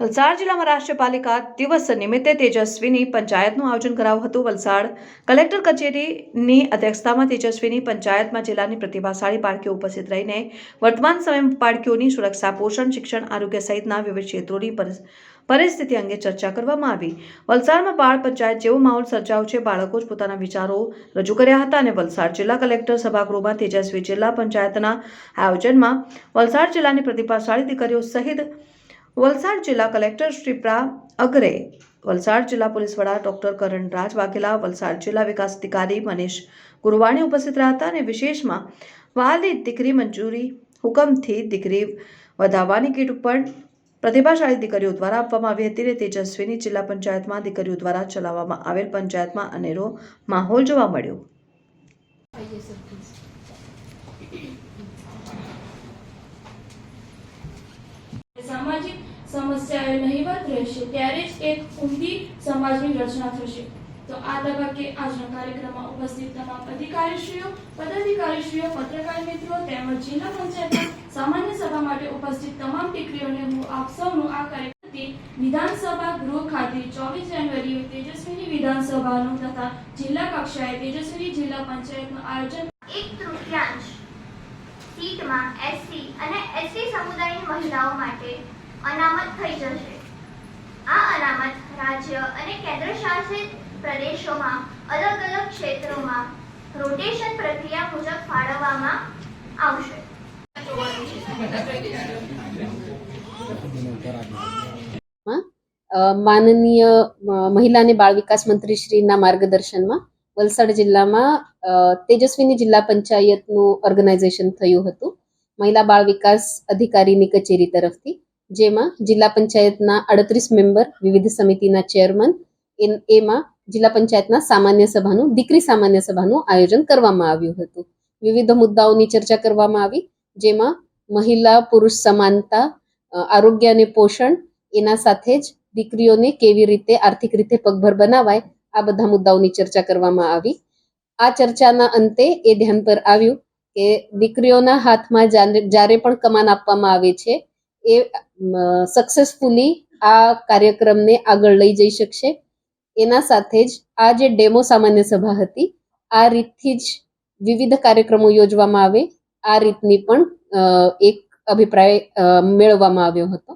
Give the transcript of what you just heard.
વલસાડ જિલ્લામાં રાષ્ટ્રપાલિકા દિવસ નિમિત્તે તેજસ્વીની પંચાયતનું આયોજન કરાયું હતું. વલસાડ કલેક્ટર કચેરીની અધ્યક્ષતામાં તેજસ્વીની પંચાયતમાં જિલ્લાની પ્રતિભાશાળી બાળકીઓ ઉપસ્થિત રહીને વર્તમાન સમયમાં પાળકીઓની સુરક્ષા, પોષણ, શિક્ષણ, આરોગ્ય સહિતના વિવિધ ક્ષેત્રોની પરિસ્થિતિ અંગે ચર્ચા કરવામાં આવી. વલસાડમાં બાળ પંચાયત જેવો માહોલ સર્જાયો છે. બાળકો જ પોતાના વિચારો રજૂ કર્યા હતા અને વલસાડ જિલ્લા કલેક્ટર સભાગૃહમાં તેજસ્વી જિલ્લા પંચાયતના આયોજનમાં વલસાડ જિલ્લાની પ્રતિભાશાળી દીકરીઓ સહિત વલસાડ જિલ્લા કલેક્ટર શ્રી પ્રા અગ્રે, વલસાડ જિલ્લા પોલીસ વડા ડોક્ટર કરણ રાજ વાઘેલા વલસાડ જિલ્લા વિકાસ અધિકારી મનીષ ગુરવાણી ઉપસ્થિત રહ્યા હતા અને વિશેષમાં વાલી દીકરી મંજૂરી હુકમથી દીકરી વધાવવાની કીટ ઉપર પ્રતિભાશાળી દીકરીઓ દ્વારા આપવામાં આવી હતી અને તેજસ્વીની જિલ્લા પંચાયતમાં દીકરીઓ દ્વારા ચલાવવામાં આવેલ પંચાયતમાં અનેરો માહોલ જોવા મળ્યો. રહેશે, ત્યારે જ એક ઉમદી સમાજની રચના થશે. તો આ તબક્કે આજના કાર્યક્રમમાં ઉપસ્થિત તમામ અધિકારીશ્રીઓ, પદાધિકારીશ્રીઓ, પત્રકાર મિત્રો તેમજ જિલ્લા પંચાયતના સામાન્ય સભા માટે ઉપસ્થિત તમામ દીકરીઓને હું આપ સૌનું આ કાર્યક્રમ વિધાનસભા ગૃહ ખાતે ચોવીસ જાન્યુઆરીએ તેજસ્વીની વિધાનસભાનું તથા જિલ્લા કક્ષાએ તેજસ્વી જિલ્લા પંચાયતનું આયોજન એક તૃતીયાંશ સીટમાં એસસી અને એસટી સમુદાયની મહિલાઓ માટે અનામત થઈ જશે. રાજ્ય અને કેન્દ્ર શાસિત પ્રદેશોમાં અલગ અલગ ક્ષેત્રોમાં રોટેશન પ્રક્રિયા મુજબ ફાળવવામાં આવશે. માનનીય મહિલા અને બાળ વિકાસ મંત્રી શ્રીના માર્ગદર્શનમાં વલસાડ જિલ્લામાં તેજસ્વીની જિલ્લા પંચાયતનું ઓર્ગેનાઇઝેશન થયું હતું. મહિલા બાળ વિકાસ અધિકારીની કચેરી તરફથી જેમાં જિલ્લા પંચાયતના અડત્રીસ મેમ્બર, વિવિધ સમિતિના ચેરમેન એમાં જિલ્લા પંચાયતના સામાન્ય સભાનું, દીકરી સામાન્ય સભાનું આયોજન કરવામાં આવ્યું હતું. વિવિધ મુદ્દાઓની ચર્ચા કરવામાં આવી, જેમાં મહિલા પુરુષ સમાનતા આરોગ્ય અને પોષણ, એના સાથે જ દીકરીઓને કેવી રીતે આર્થિક રીતે પગભર બનાવાય, આ બધા મુદ્દાઓની ચર્ચા કરવામાં આવી. આ ચર્ચાના અંતે એ ધ્યાન પર આવ્યું કે દીકરીઓના હાથમાં જ્યારે પણ કમાન આપવામાં આવે છે એ સક્સેસફુલી આ કાર્યક્રમને આગળ લઈ જઈ શકશે. એના સાથે જ આ જે ડેમો સામાન્ય સભા હતી, આ રીતથી જ વિવિધ કાર્યક્રમો યોજવામાં આવે. આ રીતની પણ એક અભિપ્રાય મેળવવામાં આવ્યો હતો.